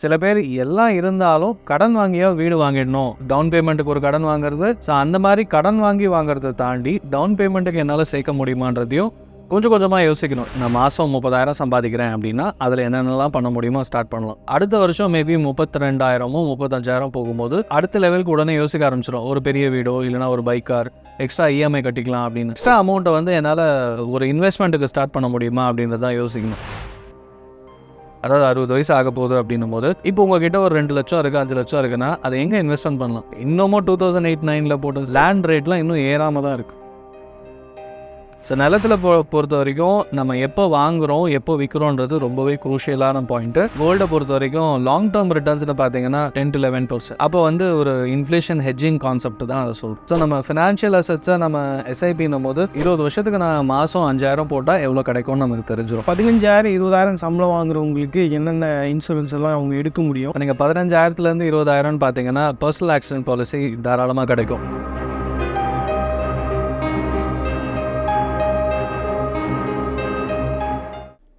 சில பேர் எல்லாம் இருந்தாலும் கடன் வாங்கியோ வீடு வாங்கிடணும். டவுன் பேமெண்ட்டுக்கு ஒரு கடன் வாங்குறது. ஸோ அந்த மாதிரி கடன் வாங்கி வாங்குறதை தாண்டி டவுன் பேமெண்ட்டுக்கு என்னால் சேர்க்க முடியுமான்றதையும் கொஞ்சம் கொஞ்சமாக யோசிக்கணும். நான் மாதம் முப்பதாயிரம் சம்பாதிக்கிறேன் அப்படின்னா அதில் என்னென்னலாம் பண்ண முடியுமோ ஸ்டார்ட் பண்ணலாம். அடுத்த வருஷம் மேபி முப்பத்தி ரெண்டாயிரமோ முப்பத்தஞ்சாயிரம் போகும்போது அடுத்த லெவலுக்கு உடனே யோசிக்க ஆரம்பிச்சிடும் ஒரு பெரிய வீடோ இல்லைனா ஒரு பைக் கார் எக்ஸ்ட்ரா இஎம்ஐ கட்டிக்கலாம் அப்படின்னு. எக்ஸ்ட்ரா அமௌண்ட்டை வந்து என்னால் ஒரு இன்வெஸ்ட்மெண்ட்டுக்கு ஸ்டார்ட் பண்ண முடியுமா அப்படின்றதான் யோசிக்கணும். அதாவது அறுபது வயசு ஆக போகுது அப்படின்னும் போது இப்போ உங்ககிட்ட ஒரு ரெண்டு லட்சம் இருக்குது அஞ்சு லட்சம் இருக்குன்னா அதை எங்கே இன்வெஸ்ட்மெண்ட் பண்ணலாம்? இன்னமும் டூ தௌசண்ட் எயிட் நைனில் போட்ட லேண்ட் ரேட்லாம் இன்னும் ஏறாமல் தான் இருக்குது ஸோ நிலத்தில் பொ பொறுத்த வரைக்கும் நம்ம எப்போ வாங்குகிறோம் எப்போ விற்கிறோன்றது ரொம்பவே குரூஷியலான பாயிண்ட்டு கோல்டை பொறுத்த வரைக்கும் லாங் டேர்ம் ரிட்டர்ன்ஸ்னு பார்த்தீங்கன்னா டென் டு லெவன் பர்சன்ட் அப்போ வந்து ஒரு இன்ஃப்ளேஷன் ஹெட்ஜிங் கான்செப்ட் தான் அதை சொல்கிறோம் ஸோ நம்ம ஃபினான்ஷியல் அசட்ஸை நம்ம எஸ்ஐபின்னும் போது இருபது வருஷத்துக்கு நான் மாதம் அஞ்சாயிரம் போட்டால் எவ்வளோ கிடைக்கும்னு நமக்கு தெரிஞ்சிடும் பதினஞ்சாயிரம் இருபதாயிரம் சம்பளம் வாங்குறவங்களுக்கு என்னென்ன இன்சூரன்ஸ் எல்லாம் அவங்க எடுக்க முடியும்? நீங்கள் பதினஞ்சாயிரத்துலேருந்து இருபதாயிரம்னு பார்த்தீங்கன்னா பர்சனல் ஆக்சிடென்ட் பாலிசி தாராளமாக கிடைக்கும்.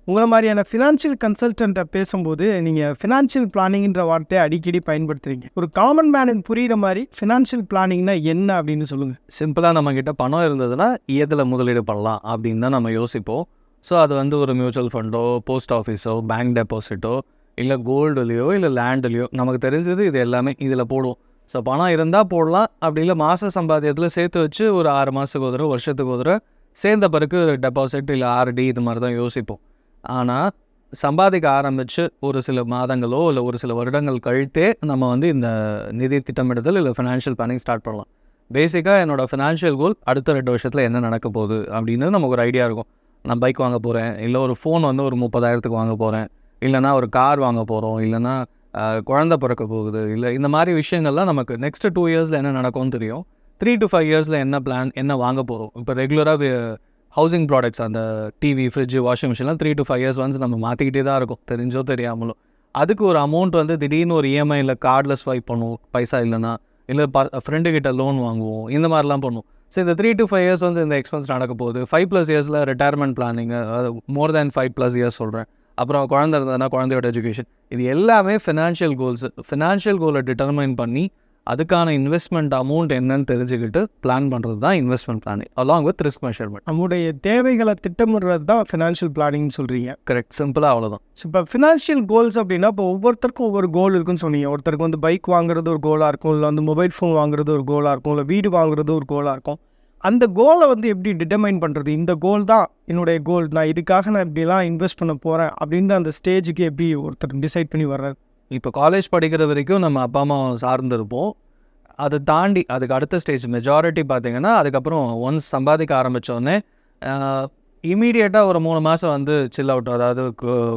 உங்களை மாதிரியான ஃபினான்ஷியல் கன்சல்டண்ட்டை பேசும்போது நீங்கள் ஃபினான்ஷியல் பிளானிங்ன்ற வார்த்தையை அடிக்கடி பயன்படுத்துறீங்க. ஒரு காமன் மேனுக்கு புரிகிற மாதிரி ஃபினான்ஷியல் பிளானிங்னா என்ன அப்படின்னு சொல்லுங்கள் சிம்பிளாக நம்மக்கிட்ட பணம் இருந்ததுன்னா எதில் முதலீடு பண்ணலாம் அப்படின்னு தான் நம்ம யோசிப்போம். ஸோ அது வந்து ஒரு மியூச்சுவல் ஃபண்டோ போஸ்ட் ஆஃபீஸோ பேங்க் டெபாசிட்டோ இல்லை கோல்டுலேயோ இல்லை லேண்டுலேயோ நமக்கு தெரிஞ்சது இது எல்லாமே இதில் போடுவோம். ஸோ பணம் இருந்தால் போடலாம். அப்படி இல்லை மாத சம்பாத்தியத்தில் சேர்த்து வச்சு ஒரு ஆறு மாதத்துக்கு ஒரு வருஷத்துக்கு ஒரு சேர்ந்த பிறகு டெபாசிட் இல்லை ஆர்டி இது மாதிரி தான் யோசிப்போம். ஆனால் சம்பாதிக்க ஆரம்பித்து ஒரு சில மாதங்களோ இல்லை ஒரு சில வருடங்கள் கழித்தே நம்ம வந்து இந்த நிதி திட்டமிடுதல் இல்லை ஃபினான்ஷியல் பிளானிங் ஸ்டார்ட் பண்ணலாம். பேசிக்காக என்னோடய ஃபினான்ஷியல் கோல் அடுத்த ரெண்டு வருஷத்தில் என்ன நடக்க போகுது அப்படின்னு நமக்கு ஒரு ஐடியா இருக்கும். நான் பைக் வாங்க போகிறேன் இல்லை ஒரு ஃபோன் வந்து ஒரு முப்பதாயிரத்துக்கு வாங்க போகிறேன் இல்லைனா ஒரு கார் வாங்க போகிறோம் இல்லைனா குழந்த குழந்தை பிறக்க போகுது இல்லை இந்த மாதிரி விஷயங்கள்லாம் நமக்கு நெக்ஸ்ட் டூ இயர்ஸில் என்ன நடக்கும்னு தெரியும். த்ரீ டு ஃபைவ் இயர்ஸில் என்ன பிளான் என்ன வாங்க போகிறோம் இப்போ ரெகுலராக ஹவுசிங் ப்ராடக்ட்ஸ் அந்த டிவி ஃப்ரிட்ஜு வாஷிங் மிஷின்லாம் த்ரீ டு ஃபைவ் இயர்ஸ் வந்து நம்ம மாற்றிக்கிட்டே தான் இருக்கும். தெரிஞ்சோ தெரியாமலோ. அதுக்கு ஒரு அமௌண்ட் வந்து திடீர்னு ஒரு இஎம்ஐ இல்லை கார்டில் ஸ்வைப் பண்ணுவோம். பைசா இல்லைன்னா இல்லை ப ஃப்ரெண்டுக்கிட்ட லோன் வாங்குவோம். இந்த மாதிரிலாம் பண்ணுவோம். ஸோ இந்த த்ரீ டு ஃபைவ் இயர்ஸ் வந்து இந்த எக்ஸ்பென்ஸ் நடக்க போகுது. ஃபைவ் ப்ளஸ் இயர்ஸில் ரிட்டையர்மெண்ட் பிளானிங் அதாவது more than five plus years சொல்கிறேன் அப்புறம் குழந்தை இருந்ததுன்னா குழந்தையோட எஜுகேஷன் இது எல்லாமே ஃபினான்ஷியல் கோல்ஸ் ஃபினான்ஷியல் கோலை டிட்டர்மைன் பண்ணி அதுக்கான இன்வெஸ்ட்மெண்ட் அமௌண்ட் என்னன்னு தெரிஞ்சுக்கிட்டு பிளான் பண்ணுறது தான் investment planning along with risk measurement நம்முடைய தேவைகளை திட்டமிடுறது தான் ஃபினான்ஷியல் பிளானிங்னு சொல்கிறீங்க கரெக்ட் சிம்பிளாக அவ்வளோதான் ஸோ இப்போ ஃபினான்ஷியல் கோல்ஸ் அப்படின்னா இப்போ ஒவ்வொருத்தருக்கும் ஒவ்வொரு கோல் இருக்குன்னு சொன்னீங்க. ஒருத்தருக்கு வந்து பைக் வாங்குறது ஒரு கோலாக இருக்கும் இல்லை வந்து மொபைல் ஃபோன் வாங்குறது ஒரு கோலாக இருக்கும் இல்லை வீடு வாங்குறது ஒரு கோலாக இருக்கும். அந்த கோலை வந்து எப்படி டிட்டர்மைன் பண்ணுறது இந்த கோல் தான் என்னுடைய கோல் நான் இதுக்காக நான் இப்படிலாம் இன்வெஸ்ட் பண்ண போகிறேன் அப்படின்ற அந்த ஸ்டேஜுக்கு எப்படி ஒருத்தர் டிசைட் பண்ணி வர்றாரு? இப்போ காலேஜ் படிக்கிற வரைக்கும் நம்ம அப்பா அம்மா சார்ந்திருப்போம். அதை தாண்டி அதுக்கு அடுத்த ஸ்டேஜ் மெஜாரிட்டி பார்த்திங்கன்னா அதுக்கப்புறம் ஒன்ஸ் சம்பாதிக்க ஆரம்பித்தோடனே இமீடியட்டாக ஒரு மூணு மாதம் வந்து சில் அவுட் அதாவது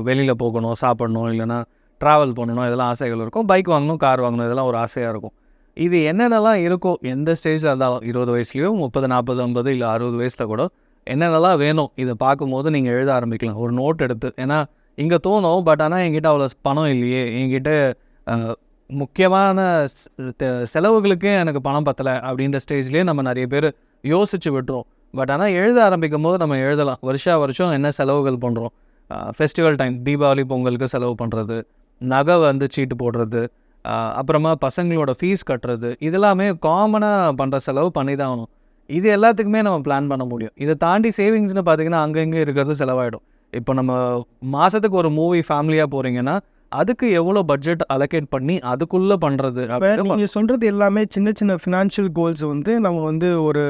வெளியில் போகணும் சாப்பிடணும் இல்லைனா ட்ராவல் பண்ணணும் இதெல்லாம் ஆசைகள் இருக்கும். பைக் வாங்கணும் கார் வாங்கணும் இதெல்லாம் ஒரு ஆசையாக இருக்கும். இது என்னென்னலாம் இருக்கோ எந்த ஸ்டேஜில் இருந்தாலும் இருபது வயசுலேயோ முப்பது நாற்பது ஐம்பது இல்லை அறுபது வயசில் கூட என்னென்னலாம் வேணும் இதை பார்க்கும்போது நீங்கள் எழுத ஆரம்பிக்கலாம். ஒரு நோட் எடுத்து ஏன்னா இங்கே தோணும் பட் ஆனால் என்கிட்ட அவ்வளோ பணம் இல்லையே. என்கிட்ட முக்கியமான செலவுகளுக்கே எனக்கு பணம் பத்தலை அப்படின்ற ஸ்டேஜ்லேயே நம்ம நிறைய பேர் யோசிச்சு விட்டுரும் பட் ஆனால் எழுத ஆரம்பிக்கும் போது நம்ம எழுதலாம். வருஷா வருஷம் என்ன செலவுகள் பண்ணுறோம் ஃபெஸ்டிவல் டைம் தீபாவளி பொங்கலுக்கு செலவு பண்ணுறது நகை வந்து சீட்டு போடுறது அப்புறமா பசங்களோட ஃபீஸ் கட்டுறது இதெல்லாமே காமனாக பண்ணுற செலவு பண்ணி தான் ஆகணும். இது எல்லாத்துக்குமே நம்ம பிளான் பண்ண முடியும். இதை தாண்டி சேவிங்ஸ்னு பார்த்தீங்கன்னா அங்கங்கே இருக்கிறது செலவாயிடும். இப்போ நம்ம மாதத்துக்கு ஒரு மூவி ஃபேமிலியாக போகிறீங்கன்னா அதுக்கு எவ்வளோ பட்ஜெட் அலோகேட் பண்ணி அதுக்குள்ளே பண்ணுறது நீங்கள் சொல்கிறது எல்லாமே சின்ன சின்ன ஃபினான்ஷியல் கோல்ஸ் வந்து நம்ம வந்து ஒரு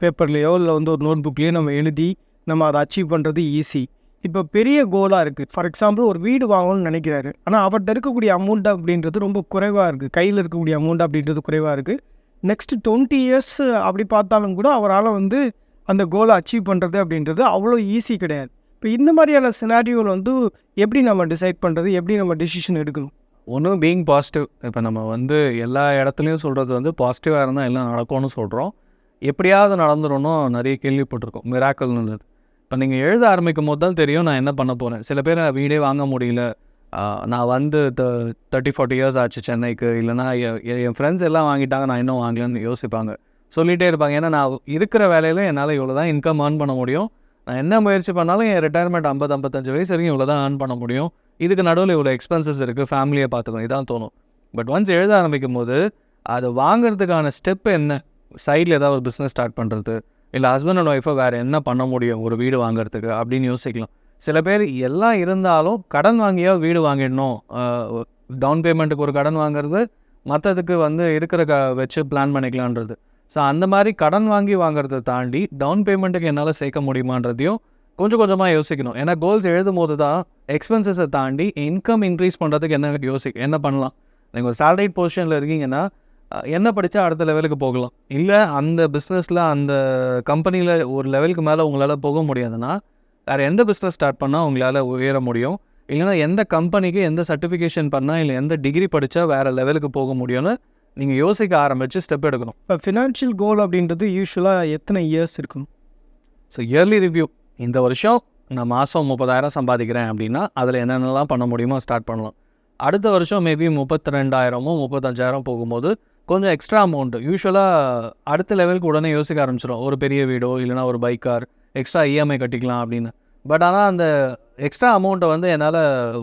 பேப்பர்லேயோ இல்லை வந்து ஒரு நோட் புக்லேயோ நம்ம எழுதி நம்ம அதை அச்சீவ் பண்ணுறது ஈஸி இப்போ பெரிய கோலாக இருக்குது ஃபார் எக்ஸாம்பிள் ஒரு வீடு வாங்கணும்னு நினைக்கிறாரு. ஆனால் அவர்கிட்ட இருக்கக்கூடிய அமௌண்ட் அப்படின்றது ரொம்ப குறைவாக இருக்குது கையில் இருக்கக்கூடிய அமௌண்ட் அப்படின்றது குறைவாக இருக்குது நெக்ஸ்ட் டுவெண்ட்டி இயர்ஸ் அப்படி பார்த்தாலும் கூட அவரால் வந்து அந்த கோலை அச்சீவ் பண்ணுறது அப்படின்றது அவ்வளோ ஈஸி கிடையாது. இப்போ இந்த மாதிரியான சினாரியோவில் வந்து எப்படி நம்ம டிசைட் பண்ணுறது எப்படி நம்ம டிசிஷன் எடுக்கணும்? ஒன்று பீயிங் பாசிட்டிவ் இப்போ நம்ம வந்து எல்லா இடத்துலையும் சொல்கிறது வந்து பாசிட்டிவாக இருந்தால் எல்லாம் நடக்கும்னு சொல்கிறோம் எப்படியாவது நடந்துடணும் நிறைய கேள்விப்பட்டிருக்கோம். மிராக்கல்னு இப்போ நீங்கள் எழுத ஆரம்பிக்கும் போது தான் தெரியும் நான் என்ன பண்ண போகிறேன் சில பேர் நான் வீடே வாங்க முடியல. நான் வந்து த தேர்ட்டி ஃபார்ட்டி இயர்ஸ் ஆச்சு சென்னைக்கு. இல்லைனா எ- என் ஃப்ரெண்ட்ஸ் எல்லாம் வாங்கிட்டாங்க நான் இன்னும் வாங்கலன்னு யோசிப்பாங்க. சொல்லிகிட்டே இருப்பாங்க. ஏன்னா நான் இருக்கிற வேலையில் என்னால் இவ்வளோ தான் இன்கம் ஏர்ன் பண்ண முடியும். நான் என்ன முயற்சி பண்ணாலும் என் ரிட்டையர்மெண்ட் ஐம்பது ஐம்பத்தஞ்சு வயசு வரைக்கும் இவ்வளோ தான் ஏர்ன் பண்ண முடியும். இதுக்கு நடுவில் இவ்வளோ எக்ஸ்பென்சஸ் இருக்குது ஃபேமிலியை பார்த்துக்கணும். இதான் தோணும். பட் ஒன்ஸ் எழுத ஆரம்பிக்கும் போது அதை வாங்குறதுக்கான ஸ்டெப் என்ன? சைடில் ஏதாவது ஒரு பிஸ்னஸ் ஸ்டார்ட் பண்ணுறது இல்லை ஹஸ்பண்ட் அண்ட் ஒய்ஃபை வேறு என்ன பண்ண முடியும்? ஒரு வீடு வாங்குறதுக்கு அப்படின்னு யோசிக்கலாம். சில பேர் எல்லாம் இருந்தாலும் கடன் வாங்கியாவது வீடு வாங்கிடணும். டவுன் பேமெண்ட்டுக்கு ஒரு கடன் வாங்குறது மற்றதுக்கு வந்து இருக்கிற க வச்சு பிளான் பண்ணிக்கலான்றது ஸோ அந்த மாதிரி கடன் வாங்கி வாங்குறதை தாண்டி டவுன் பேமெண்ட்டுக்கு என்னால் சேர்க்க முடியுமான்றதையும் கொஞ்சம் கொஞ்சமாக யோசிக்கணும். ஏன்னா கோல்ஸ் எழுதும் போது தான் எக்ஸ்பென்சஸை தாண்டி இன்கம் இன்க்ரீஸ் பண்ணுறதுக்கு என்ன யோசி என்ன பண்ணலாம்? நீங்கள் ஒரு சேலரிட் பொசிஷனில் இருக்கீங்கன்னா என்ன படித்தா அடுத்த லெவலுக்கு போகலாம்? இல்லை அந்த பிஸ்னஸில் அந்த கம்பெனியில் ஒரு லெவலுக்கு மேலே உங்களால் போக முடியாதுன்னா வேறு எந்த பிஸ்னஸ் ஸ்டார்ட் பண்ணால் உங்களால் உயர முடியும்? இல்லைன்னா எந்த கம்பெனிக்கு எந்த சர்டிஃபிகேஷன் பண்ணால் இல்லை எந்த டிகிரி படித்தா வேறு லெவலுக்கு போக முடியும்னு நீங்கள் யோசிக்க ஆரம்பித்து ஸ்டெப் எடுக்கணும். இப்போ ஃபினான்ஷியல் கோல் அப்படின்றது யூஸ்வலாக எத்தனை இயர்ஸ் இருக்கும் ஸோ இயர்லி ரிவ்யூ இந்த வருஷம் நான் மாதம் முப்பதாயிரம் சம்பாதிக்கிறேன் அப்படின்னா அதில் என்னென்னலாம் பண்ண முடியுமோ ஸ்டார்ட் பண்ணலாம். அடுத்த வருஷம் மேபி முப்பத்தி ரெண்டாயிரமோ முப்பத்தஞ்சாயிரம் போகும்போது கொஞ்சம் எக்ஸ்ட்ரா அமௌண்ட்டு யூஸ்வலாக அடுத்த லெவலுக்கு உடனே யோசிக்க ஆரம்பிச்சிடும் ஒரு பெரிய வீடோ இல்லைனா ஒரு பைக் கார் எக்ஸ்ட்ரா இஎம்ஐ கட்டிக்கலாம் அப்படின்னு. பட் ஆனால் அந்த எக்ஸ்ட்ரா அமௌண்ட்டை வந்து என்னால்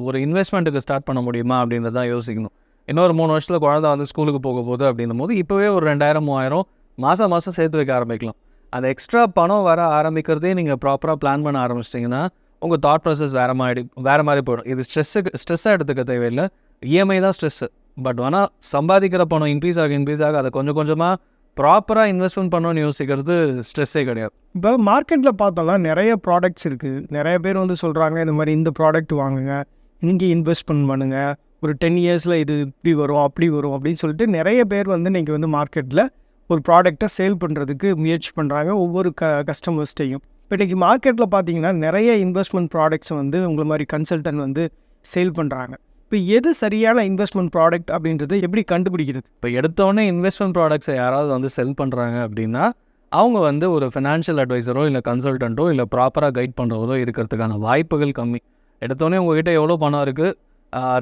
ஒரு இன்வெஸ்ட்மெண்ட்டுக்கு ஸ்டார்ட் பண்ண முடியுமா அப்படின்றத தான் யோசிக்கணும். இன்னொரு மூணு வருஷத்தில் குழந்தை வந்து ஸ்கூலுக்கு போக போகுது அப்படின்னும் போது இப்போவே ஒரு ரெண்டாயிரம் மூவாயிரம் மாதம் மாதம் சேர்த்து வைக்க ஆரம்பிக்கலாம். அந்த எக்ஸ்ட்ரா பணம் வர ஆரம்பிக்கிறதே நீங்கள் ப்ராப்பராக பிளான் பண்ண ஆரம்பிச்சிட்டிங்கன்னா உங்கள் தாட் ப்ராசஸ் வேறு மாதிரி வேறு மாதிரி போயிடும். இது ஸ்ட்ரெஸ்ஸுக்கு ஸ்ட்ரெஸ்ஸாக எடுத்துக்க தேவையில்லை. இஎம்ஐ தான் ஸ்ட்ரெஸ்ஸு பட் ஆனால் சம்பாதிக்கிற பணம் இன்க்ரீஸ் ஆக இன்க்ரீஸ் ஆக அதை கொஞ்சம் கொஞ்சமாக ப்ராப்பராக இன்வெஸ்ட்மெண்ட் பண்ணணும்னு யோசிக்கிறது ஸ்ட்ரெஸ்ஸே கிடையாது. இப்போ மார்க்கெட்டில் பார்த்தோம்னா நிறைய ப்ராடக்ட்ஸ் இருக்குது நிறைய பேர் வந்து சொல்கிறாங்க இந்த மாதிரி இந்த ப்ராடக்ட் வாங்குங்க. இங்கே இன்வெஸ்ட்மெண்ட் பண்ணுங்கள் ஒரு டென் இயர்ஸில் இது இப்படி வரும் அப்படி வரும் அப்படின்னு சொல்லிட்டு நிறைய பேர் வந்து இன்றைக்கி வந்து மார்க்கெட்டில் ஒரு ப்ராடக்டை சேல் பண்ணுறதுக்கு முயற்சி பண்ணுறாங்க ஒவ்வொரு க கஸ்டமர்ஸ்டையும் இப்போ இன்றைக்கி மார்க்கெட்டில் பார்த்தீங்கன்னா நிறைய இன்வெஸ்ட்மெண்ட் ப்ராடக்ட்ஸ் வந்து உங்களை மாதிரி கன்சல்டன்ட் வந்து சேல் பண்ணுறாங்க இப்போ எது சரியான இன்வெஸ்ட்மெண்ட் ப்ராடக்ட் அப்படின்றது எப்படி கண்டுபிடிக்கிறது? இப்போ எடுத்தோடனே இன்வெஸ்ட்மெண்ட் ப்ராடக்ட்ஸை யாராவது வந்து செல் பண்ணுறாங்க அப்படின்னா அவங்க வந்து ஒரு ஃபினான்ஷியல் அட்வைசரோ இல்லை கன்சல்டண்ட்டோ இல்லை ப்ராப்பராக கைட் பண்ணுறவரோ இருக்கிறதுக்கான வாய்ப்புகள் கம்மி. எடுத்தோடனே உங்ககிட்ட எவ்வளோ பணம் இருக்குது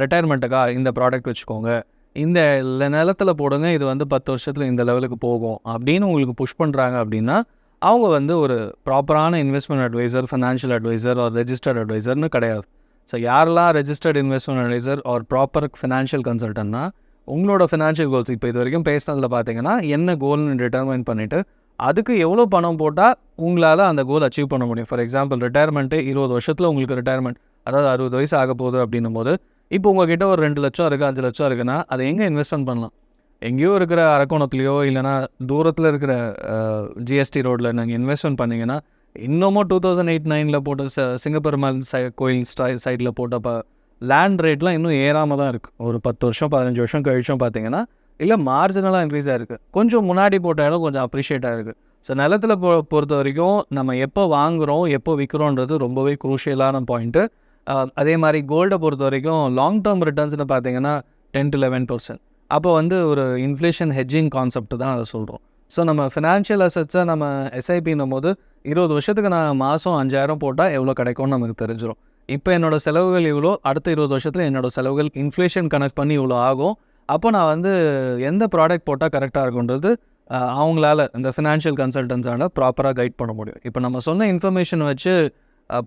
ரிட்டையர்மெண்ட்டுக்கா இந்த ப்ராடக்ட் வச்சுக்கோங்க. இந்த நிலத்தில் போடுங்க இது வந்து பத்து வருஷத்தில் இந்த லெவலுக்கு போகும். அப்படின்னு உங்களுக்கு புஷ் பண்ணுறாங்க அப்படின்னா அவங்க வந்து ஒரு ப்ராப்பரான investment advisor financial advisor or registered அட்வைசர்னு கிடையாது. ஸோ யாரெல்லாம் registered investment advisor or proper financial கன்சல்டன்னா உங்களோட ஃபினான்ஷியல் கோல்ஸ் இப்போ இது வரைக்கும் பேசினதில் பார்த்தீங்கன்னா என்ன கோல்னு டிட்டர்மைன் பண்ணிவிட்டு அதுக்கு எவ்வளோ பணம் போட்டால் உங்களால் அந்த கோல் அச்சீவ் பண்ண முடியும். ஃபார் எக்ஸாம்பிள் ரிட்டையர்மெண்ட்டு இருபது வருஷத்தில் உங்களுக்கு ரிட்டையர்மெண்ட் அதாவது அறுபது வயசு ஆக போகுது அப்படின்னும் போது இப்போ உங்ககிட்ட ஒரு ரெண்டு லட்சம் இருக்குது அஞ்சு லட்சம் இருக்குன்னா அதை எங்கே இன்வெஸ்ட்மெண்ட் பண்ணலாம்? எங்கேயோ இருக்கிற அரக்கோணத்துலேயோ இல்லைனா தூரத்தில் இருக்கிற ஜிஎஸ்டி ரோட்டில் நீங்கள் இன்வெஸ்ட்மெண்ட் பண்ணிங்கன்னா இன்னமும் டூ தௌசண்ட் எயிட் நைனில் போட்ட ச சிங்கப்பெருமாள் சை கோயில் ஸ்டை சைடில் போட்டப்போ லேண்ட் ரேட்லாம் இன்னும் ஏறாமல் தான் இருக்குது ஒரு பத்து வருஷம் பதினஞ்சு வருஷம் கழிச்சும் பார்த்தீங்கன்னா இல்லை மார்ஜினலாக இன்க்ரீஸ் ஆகிருக்கு கொஞ்சம் முன்னாடி போட்ட இடம் கொஞ்சம் அப்ரிஷியேட் ஆகிருக்கு ஸோ நிலத்தில் பொ பொறுத்த வரைக்கும் நம்ம எப்போ வாங்குகிறோம் எப்போ விற்கிறோன்றது ரொம்பவே குரூஷியலான பாயிண்ட்டு அதே மாதிரி கோல்டை பொறுத்த வரைக்கும் லாங் டேர்ம் ரிட்டர்ன்ஸ்னு பார்த்தீங்கன்னா டென் டு லெவன் பர்சன்ட் அப்போ வந்து ஒரு இன்ஃப்ளேஷன் ஹெட்ஜிங் கான்செப்ட் தான் அதை சொல்கிறோம் ஸோ நம்ம ஃபினான்ஷியல் அசட்ஸை நம்ம எஸ்ஐபின்னும் போது இருபது வருஷத்துக்கு நான் மாதம் அஞ்சாயிரம் போட்டால் எவ்வளோ கிடைக்கும்னு நமக்கு தெரிஞ்சிடும் இப்போ என்னோட செலவுகள் இவ்வளோ அடுத்த இருபது வருஷத்தில் என்னோட செலவுகள் இன்ஃப்ளேஷன் கனெக்ட் பண்ணி இவ்வளோ ஆகும். அப்போ நான் வந்து எந்த ப்ராடக்ட் போட்டால் கரெக்டாக இருக்குன்றது அவங்களால இந்த ஃபினான்ஷியல் கன்சல்டன்ஸால் ப்ராப்பராக கைட் பண்ண முடியும். இப்போ நம்ம சொன்ன இன்ஃபர்மேஷன் வச்சு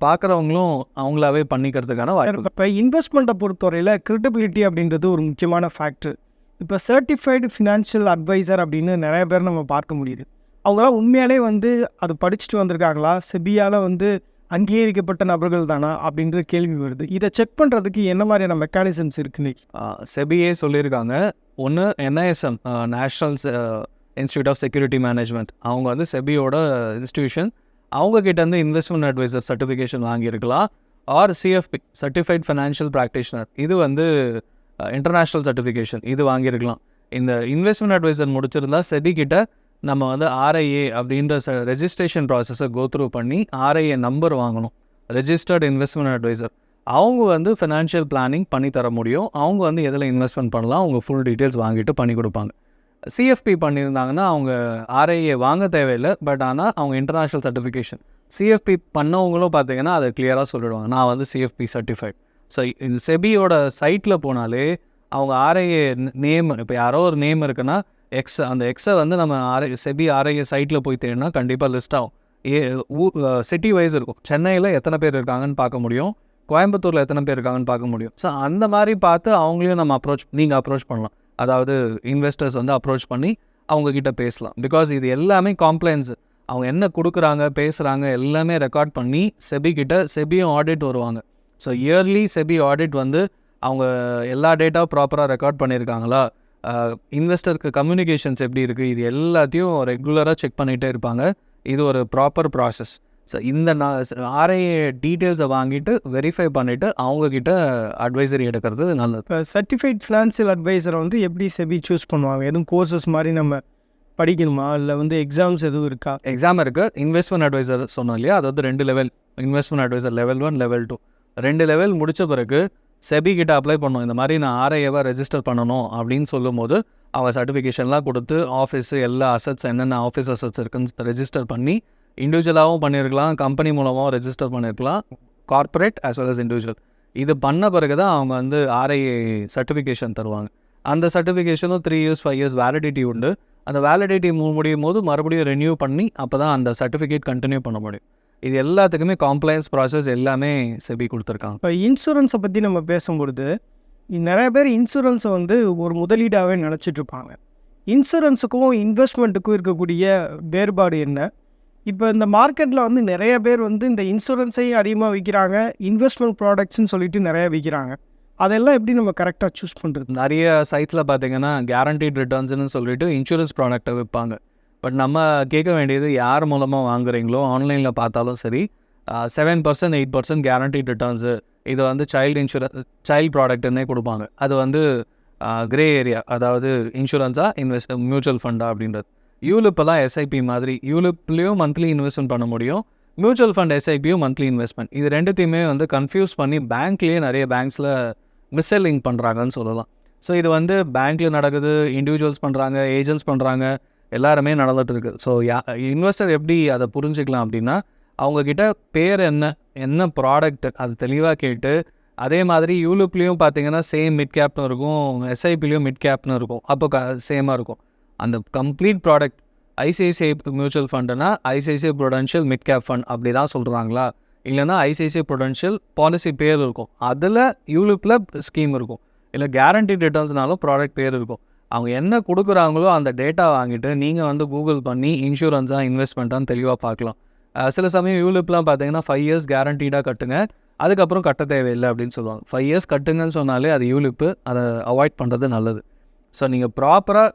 பார்க்குறவங்களும் அவங்களாவே பண்ணிக்கிறதுக்கான வாய்ப்பு இப்போ இன்வெஸ்ட்மெண்ட்டை பொறுத்தவரையில் கிரெடிபிலிட்டி அப்படின்றது ஒரு முக்கியமான ஃபேக்டர் இப்போ சர்டிஃபைடு ஃபினான்ஷியல் அட்வைசர் அப்படின்னு நிறைய பேர் நம்ம பார்க்க முடியுது. அவங்களாம் உண்மையாலே வந்து அது படிச்சுட்டு வந்திருக்காங்களா? செபியால் வந்து அங்கீகரிக்கப்பட்ட நபர்கள் தானா? அப்படின்ற கேள்வி வருது. இதை செக் பண்ணுறதுக்கு என்ன மாதிரியான மெக்கானிசம்ஸ் இருக்கு இன்னைக்கு? செபியே சொல்லியிருக்காங்க. ஒன்று NISM national institute of security management அவங்க வந்து செபியோட இன்ஸ்டியூஷன் அவங்ககிட்ட இருந்து investment advisor certification வாங்கியிருக்கலாம் or CFP certified financial practitioner இது வந்து uh, இன்டர்நேஷ்னல் சர்டிஃபிகேஷன் இது வாங்கியிருக்கலாம். இந்த இன்வெஸ்ட்மெண்ட் அட்வைசர் முடிச்சிருந்தா செபி கிட்ட நம்ம வந்து ஆர்ஐஏ அப்படின்ற ரெஜிஸ்ட்ரேஷன் ப்ராசஸை கோத்ரூ பண்ணி ஆர்ஐஏ நம்பர் வாங்கணும். ரெஜிஸ்டர்ட் இன்வெஸ்ட்மெண்ட் அட்வைசர் அவங்க வந்து ஃபினான்ஷியல் பிளானிங் பண்ணி தர முடியும். அவங்க வந்து எதில் இன்வெஸ்ட்மெண்ட் பண்ணலாம் அவங்க ஃபுல் டீட்டெயில்ஸ் வாங்கிட்டு பண்ணி கொடுப்பாங்க. சிஎஃப்பி பண்ணியிருந்தாங்கன்னா அவங்க ஆர்ஐஏ வாங்க தேவையில்லை. பட் ஆனால் அவங்க இன்டர்நேஷ்னல் சர்டிஃபிகேஷன் சிஎஃப்பி பண்ணவங்களும் பார்த்தீங்கன்னா அதை கிளியராக சொல்லிடுவாங்க. நான் வந்து சிஎஃப்பி சர்டிஃபைட் ஸோ இந்த செபியோட சைட்டில் போனாலே அவங்க ஆர்ஐஏ நேம் இப்போ யாரோ ஒரு நேம் இருக்குன்னா எக்ஸ் அந்த எக்ஸை வந்து நம்ம ஆர்ஐ செபி ஆர்ஐஏ சைட்டில் போய் தேடினா கண்டிப்பாக லிஸ்ட் ஆகும். ஏ ஊ சிட்டி வைஸ் இருக்கும். சென்னையில் எத்தனை பேர் இருக்காங்கன்னு பார்க்க முடியும். கோயம்புத்தூரில் எத்தனை பேர் இருக்காங்கன்னு பார்க்க முடியும். ஸோ அந்த மாதிரி பார்த்து அவங்களையும் நம்ம அப்ரோச் நீங்கள் அப்ரோச் பண்ணலாம். அதாவது இன்வெஸ்டர்ஸ் வந்து அப்ரோச் பண்ணி அவங்க கிட்ட பேசலாம். பிகாஸ் இது எல்லாமே காம்ப்ளைன்ஸ் அவங்க என்ன கொடுக்குறாங்க பேசுகிறாங்க எல்லாமே ரெக்கார்ட் பண்ணி செபி கிட்ட செபியும் ஆடிட் வருவாங்க. ஸோ இயர்லி செபி ஆடிட் வந்து அவங்க எல்லா டேட்டாவும் ப்ராப்பராக ரெக்கார்ட் பண்ணியிருக்காங்களா? இன்வெஸ்டருக்கு கம்யூனிகேஷன்ஸ் எப்படி இருக்குது இது எல்லாத்தையும் ரெகுலராக செக் பண்ணிகிட்டே இருப்பாங்க. இது ஒரு ப்ராப்பர் ப்ராசஸ் ஸோ இந்த நான் ஆர்ஐ டீட்டெயில்ஸை வாங்கிட்டு வெரிஃபை பண்ணிவிட்டு அவங்கக்கிட்ட அட்வைசரி எடுக்கிறது நல்லது. இப்போ சர்டிஃபைட் ஃபினான்சியல் அட்வைசரை வந்து எப்படி செபி சூஸ் பண்ணுவாங்க? எதுவும் கோர்சஸ் மாதிரி நம்ம படிக்கணுமா? இல்லை வந்து எக்ஸாம்ஸ் எதுவும் இருக்கா? எக்ஸாம் இருக்குது இன்வெஸ்ட்மெண்ட் அட்வைசர் சொன்னோம் இல்லையா? அது வந்து ரெண்டு level investment advisor level one level two ரெண்டு லெவல் முடிச்ச பிறகு செபி கிட்ட அப்ளை பண்ணோம். இந்த மாதிரி நான் ஆர்ஐஏவாக ரெஜிஸ்டர் பண்ணணும் அப்படின்னு சொல்லும்போது அவங்க சர்டிஃபிகேஷன்லாம் கொடுத்து ஆஃபீஸு எல்லா அசட்ஸ் என்னென்ன ஆஃபீஸ் அசட்ஸ் இருக்குன்னு ரெஜிஸ்டர் பண்ணி இண்டிவிஜுவலாகவும் பண்ணியிருக்கலாம் கம்பெனி மூலமாகவும் ரெஜிஸ்டர் பண்ணியிருக்கலாம் corporate as well as individual இது பண்ண பிறகு தான் அவங்க வந்து ஆர்ஐஏ சர்டிஃபிகேஷன் தருவாங்க. அந்த சர்டிஃபிகேஷனும் three years five years validity உண்டு. அந்த வேலிடிட்டி முடியும் போது மறுபடியும் ரெனியூ பண்ணி அப்போ தான் அந்த சர்டிஃபிகேட் கண்டினியூ பண்ண முடியும். இது எல்லாத்துக்குமே காம்ப்ளைன்ஸ் ப்ராசஸ் எல்லாமே செபி கொடுத்துருக்காங்க. இப்போ இன்சூரன்ஸை பற்றி நம்ம பேசும்பொழுது நிறைய பேர் இன்சூரன்ஸை வந்து ஒரு முதலீடாகவே நினச்சிட்ருப்பாங்க இன்சூரன்ஸுக்கும் இன்வெஸ்ட்மெண்ட்டுக்கும் இருக்கக்கூடிய வேறுபாடு என்ன? இப்போ இந்த மார்க்கெட்டில் வந்து நிறைய பேர் வந்து இந்த இன்சூரன்ஸையும் அதிகமாக விற்கிறாங்க இன்வெஸ்ட்மெண்ட் ப்ராடக்ட்ஸ்னு சொல்லிட்டு நிறைய விற்கிறாங்க அதெல்லாம் எப்படி நம்ம கரெக்டாக சூஸ் பண்ணுறது நிறைய சைட்ஸில் பார்த்தீங்கன்னா கேரண்டீட் ரிட்டர்ன்ஸ்னு சொல்லிட்டு இன்சூரன்ஸ் ப்ராடக்ட்டை விற்பாங்க பட் நம்ம கேட்க வேண்டியது யார் மூலமாக வாங்குறீங்களோ ஆன்லைனில் பார்த்தாலும் சரி seven percent eight percent guaranteed returns இது வந்து சைல்டு இன்சூரன்ஸ் சைல்டு ப்ராடக்ட்னே கொடுப்பாங்க. அது வந்து கிரே ஏரியா அதாவது இன்சூரன்ஸாக இன்வெஸ்ட் மியூச்சுவல் ஃபண்டா அப்படின்றது. யூலிப்பெல்லாம் எஸ்ஐபி மாதிரி யூலிப்லேயும் மந்த்லி இன்வெஸ்ட்மெண்ட் பண்ண முடியும். மியூச்சுவல் ஃபண்ட் எஸ்ஐபியும் மந்த்லி இன்வெஸ்ட்மெண்ட் இது ரெண்டுத்தையுமே வந்து கன்ஃபியூஸ் பண்ணி பேங்க்லேயே நிறைய பேங்க்ஸில் மிஸ்செல்லிங் பண்ணுறாங்கன்னு சொல்லலாம். ஸோ இது வந்து பேங்க்கில் நடக்குது இண்டிவிஜுவல்ஸ் பண்ணுறாங்க ஏஜென்ட்ஸ் பண்ணுறாங்க எல்லாருமே நடந்துகிட்டு இருக்குது ஸோ யா இன்வெஸ்டர் எப்படி அதை புரிஞ்சுக்கலாம் அப்படின்னா அவங்கக்கிட்ட பேர் என்ன என்ன ப்ராடக்ட் அது தெளிவாக கேட்டு அதே மாதிரி யூலிப்லேயும் பார்த்தீங்கன்னா சேம் மிட் கேப்னு இருக்கும் எஸ்ஐபிலையும் மிட் கேப்னு இருக்கும். அப்போ க சேமாக இருக்கும். அந்த complete product ICICI mutual ஃபண்டுனா ICICI prudential mid cap fund அப்படி தான் சொல்கிறாங்களா இல்லைனா ஐசிஐசிஐ ப்ரொடென்ஷியல் பாலிசி பேர் இருக்கும். அதில் யூலிப்பில் ஸ்கீம் இருக்கும். இல்லை கேரண்டி ரிட்டர்ன்ஸ்னாலும் ப்ராடக்ட் பேர் இருக்கும். அவங்க என்ன கொடுக்குறாங்களோ அந்த டேட்டா வாங்கிட்டு நீங்கள் வந்து கூகுள் பண்ணி இன்சூரன்ஸாக இன்வெஸ்ட்மெண்ட்டான்னு தெளிவாக பார்க்கலாம். சில சமயம் யூலிப்லாம் பார்த்தீங்கன்னா ஃபைவ் இயர்ஸ் கேரண்டீடாக கட்டுங்க. அதுக்கப்புறம் கட்ட தேவையில்லை அப்படின்னு சொல்லுவாங்க. ஃபைவ் இயர்ஸ் கட்டுங்கன்னு சொன்னாலே அது யூலிப்பு அதை அவாய்ட் பண்ணுறது நல்லது. ஸோ நீங்கள் ப்ராப்பராக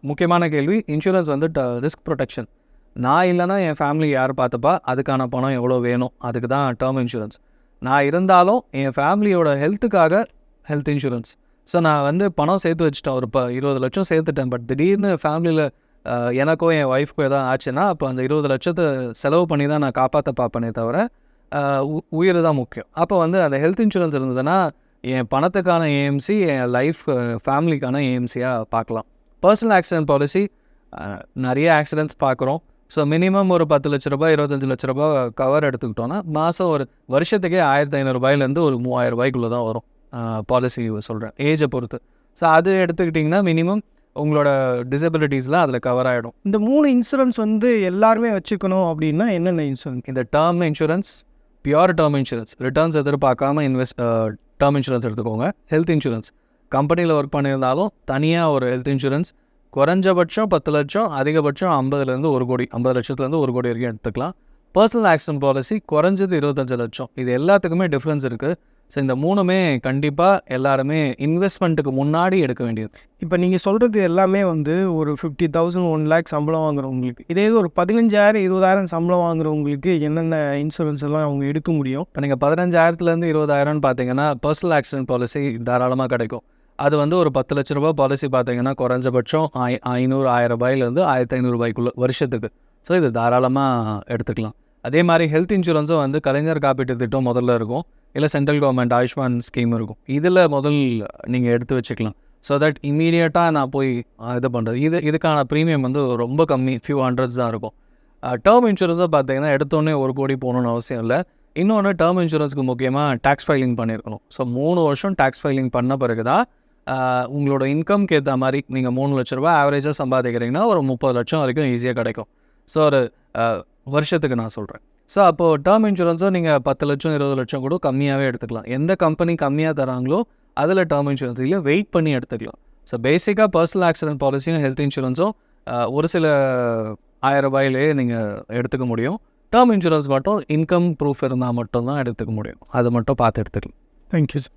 முக்கியமான கேள்வி இன்சூரன்ஸ் வந்து ரிஸ்க் ப்ரொடெக்ஷன் நான் இல்லைன்னா என் ஃபேமிலி யார் பார்த்துப்பா? அதுக்கான பணம் எவ்வளோ வேணும்? அதுக்கு தான் டேர்ம் இன்சூரன்ஸ் நான் இருந்தாலும் என் ஃபேமிலியோட ஹெல்த்துக்காக ஹெல்த் இன்சூரன்ஸ் ஸோ நான் வந்து பணம் சேர்த்து வச்சுட்டேன். ஒரு இப்போ இருபது லட்சம் சேர்த்துட்டேன். பட் திடீர்னு ஃபேமிலியில் எனக்கோ என் ஒய்ஃப்க்கோ எதாவது ஆச்சுன்னா அப்போ அந்த இருபது லட்சத்தை செலவு பண்ணி தான் நான் காப்பாற்ற பார்ப்பனே தவிர உ- உயிர் தான் முக்கியம். அப்போ வந்து அந்த ஹெல்த் இன்சூரன்ஸ் இருந்ததுன்னா என் பணத்துக்கான ஏஎம்சி என் லைஃப் ஃபேமிலிக்கான ஏஎம்சியாக பார்க்கலாம். பர்சனல் ஆக்சிடென்ட் பாலிசி நிறைய ஆக்சிடென்ட்ஸ் பார்க்குறோம். ஸோ மினிமம் ஒரு பத்து லட்ச ரூபாய் இருபத்தஞ்சு லட்ச ரூபாய் கவர் எடுத்துக்கிட்டோன்னா மாதம் ஒரு வருஷத்துக்கே ஆயிரத்தி ஐநூறுரூபாயிலேருந்து ஒரு மூவாயிரம் ரூபாய்க்குள்ளே தான் வரும். பாலிசி சொல்கிறேன் ஏஜை பொறுத்து. ஸோ அது எடுத்துக்கிட்டிங்கன்னா மினிமம் உங்களோட டிசபிலிட்டிஸ்லாம் அதில் கவர் ஆகிடும் இந்த மூணு இன்சூரன்ஸ் வந்து எல்லாருமே வச்சுக்கணும் அப்படின்னா என்னென்ன இன்சூரன்ஸ் இந்த term insurance pure term insurance returns எதிர்பார்க்காம இன்வெஸ்ட் டேர்ம் இன்சூரன்ஸ் எடுத்துக்கோங்க. ஹெல்த் இன்சூரன்ஸ் கம்பெனியில் ஒர்க் பண்ணியிருந்தாலும் தனியாக ஒரு ஹெல்த் இன்சூரன்ஸ் குறைஞ்சபட்சம் பத்து லட்சம் அதிகபட்சம் ஐம்பதுலேருந்து ஒரு கோடி ஐம்பது லட்சத்துலேருந்து ஒரு கோடி வரைக்கும் எடுத்துக்கலாம். பர்சனல் ஆக்சிடென்ட் பாலிசி குறைஞ்சது இருபத்தஞ்சு லட்சம். இது எல்லாத்துக்குமே டிஃப்ரென்ஸ் இருக்குது ஸோ இந்த மூணுமே கண்டிப்பாக எல்லாருமே இன்வெஸ்ட்மெண்ட்டுக்கு முன்னாடி எடுக்க வேண்டியது. இப்போ நீங்கள் சொல்கிறது எல்லாமே வந்து ஒரு ஃபிஃப்டி தௌசண்ட் ஒன் லேக் சம்பளம் வாங்குறவங்களுக்கு இதே இது ஒரு பதினஞ்சாயிரம் இருபதாயிரம் சம்பளம் வாங்குறவங்களுக்கு என்னென்ன இன்சூரன்ஸ் எல்லாம் அவங்க எடுக்க முடியும்? இப்போ நீங்கள் பதினஞ்சாயிரத்துலேருந்து இருபதாயிரம்னு பார்த்தீங்கன்னா பர்சனல் ஆக்சிடென்ட் பாலிசி தாராளமாக கிடைக்கும். அது வந்து ஒரு பத்து லட்ச ரூபாய் பாலிசி பார்த்தீங்கன்னா குறைஞ்சபட்சம் ஐ ஐநூறு ஆயிரம் ரூபாயிலேருந்து ஆயிரத்தி ஐநூறுபாய்க்குள்ள வருஷத்துக்கு. ஸோ இது தாராளமாக எடுத்துக்கலாம். அதே மாதிரி ஹெல்த் இன்சூரன்ஸும் வந்து கலைஞர் காப்பீட்டு திட்டம் முதல்ல இருக்கும். இல்லை சென்ட்ரல் கவர்மெண்ட் ஆயுஷ்மான் ஸ்கீம் இருக்கும். இதில் முதல் நீங்கள் எடுத்து வச்சுக்கலாம். ஸோ தட் இம்மீடியட்டாக நான் போய் இது பண்ணுறது இது இதுக்கான ப்ரீமியம் வந்து ரொம்ப கம்மி. ஃபியூ ஹண்ட்ரட்ஸ் தான் இருக்கும். டேர்ம் இன்சூரன்ஸை பார்த்தீங்கன்னா எடுத்தோடனே ஒரு கோடி போகணுன்னு அவசியம் இல்லை. இன்னொன்று டேர்ம் இன்சூரன்ஸுக்கு முக்கியமாக டேக்ஸ் ஃபைலிங் பண்ணியிருக்கணும் ஸோ மூணு வருஷம் டேக்ஸ் ஃபைலிங் பண்ண பிறகு தான் உங்களோட இன்கம்க்கு ஏற்ற மாதிரி நீங்கள் மூணு லட்ச ரூபா ஆவரேஜாக சம்பாதிக்கிறீங்கன்னா ஒரு முப்பது லட்சம் வரைக்கும் ஈஸியாக கிடைக்கும். ஸோ ஒரு வருஷத்துக்கு நான் சொல்கிறேன் ஸோ அப்போது டேர்ம் இன்சூரன்ஸும் நீங்கள் பத்து லட்சம் இருபது லட்சம் கூட கம்மியாகவே எடுத்துக்கலாம். எந்த கம்பெனி கம்மியாக தராங்களோ அதில் டேர்ம் இன்சூரன்ஸ்லேயும் வெயிட் பண்ணி எடுத்துக்கலாம். ஸோ பேசிக்காக பர்சனல் ஆக்சிடென்ட் பாலிசியும் ஹெல்த் இன்சூரன்ஸும் ஒரு சில ஆயிரம் ரூபாயிலே நீங்கள் எடுத்துக்க முடியும். டேர்ம் இன்சூரன்ஸ் மட்டும் இன்கம் ப்ரூஃப் இருந்தால் மட்டும்தான் எடுத்துக்க முடியும். அது மட்டும் பார்த்து எடுத்துக்கலாம். Thank you sir